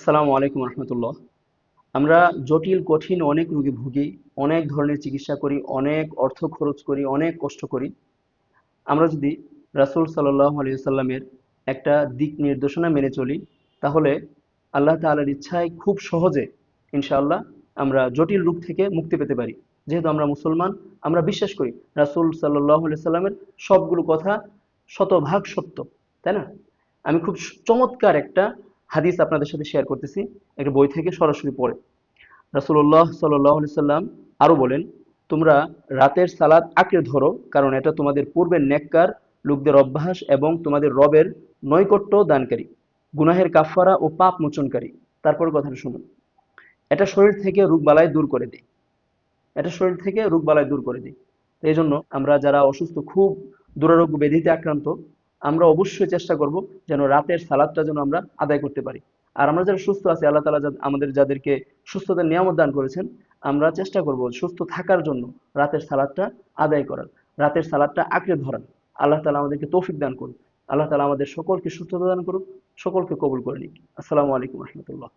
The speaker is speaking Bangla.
আসসালামু আলাইকুম রহমতুল্লাহ। আমরা জটিল, কঠিন, অনেক রোগে ভুগি, অনেক ধরনের চিকিৎসা করি, অনেক অর্থ খরচ করি, অনেক কষ্ট করি। আমরা যদি রাসূল সাল্লাল্লাহু আলাইহি সাল্লামের একটা দিক নির্দেশনা মেনে চলি, তাহলে আল্লাহ তাআলার ইচ্ছায় খুব সহজে ইনশাআল্লাহ আমরা জটিল রোগ থেকে মুক্তি পেতে পারি। যেহেতু আমরা মুসলমান, আমরা বিশ্বাস করি রাসূল সাল্লাল্লাহু আলাইহি সাল্লামের সবগুলো কথা শতভাগ সত্য, তাই না? আমি খুব চমৎকার একটা হাদিস আপনাদের সাথে শেয়ার করতেছি। একটা বই থেকে সরাসরি পড়ে। রাসূলুল্লাহ সাল্লাল্লাহু আলাইহি সাল্লাম আরও বলেন, তোমরা রাতের সালাদ আঁকড়ে ধরো, কারণ এটা তোমাদের পূর্বের নেককার, লোকদের অভ্যাস এবং তোমাদের রবের নৈকট্য দানকারী, গুনাহের কাফারা ও পাপ মোচনকারী। তারপর কথাটা শুনুন। এটা শরীর থেকে রোগবালাই দূর করে দেয়। এটা শরীর থেকে রোগবালাই দূর করে দেয়। এই জন্য আমরা যারা অসুস্থ, খুব দুরারোগ্য ব্যাধিতে আক্রান্ত আমরা অবশ্যই চেষ্টা করব যেন রাতের সালাদটা যেন আমরা আদায় করতে পারি। আর আমরা যারা সুস্থ আছি, আল্লাহ তালা আমাদের যাদেরকে সুস্থতার নিয়ামত দান করেছেন, আমরা চেষ্টা করব সুস্থ থাকার জন্য রাতের সালাদটা আদায় করার। রাতের সালাদটা আঁকড়ে ধরার। আল্লাহ তালা আমাদেরকে তৌফিক দান করুন আল্লাহ তালা আমাদের সকলকে সুস্থতা দান করুক, সকলকে কবুল করে নিক। আসসালামু আলাইকুম রহমতুল্লাহ।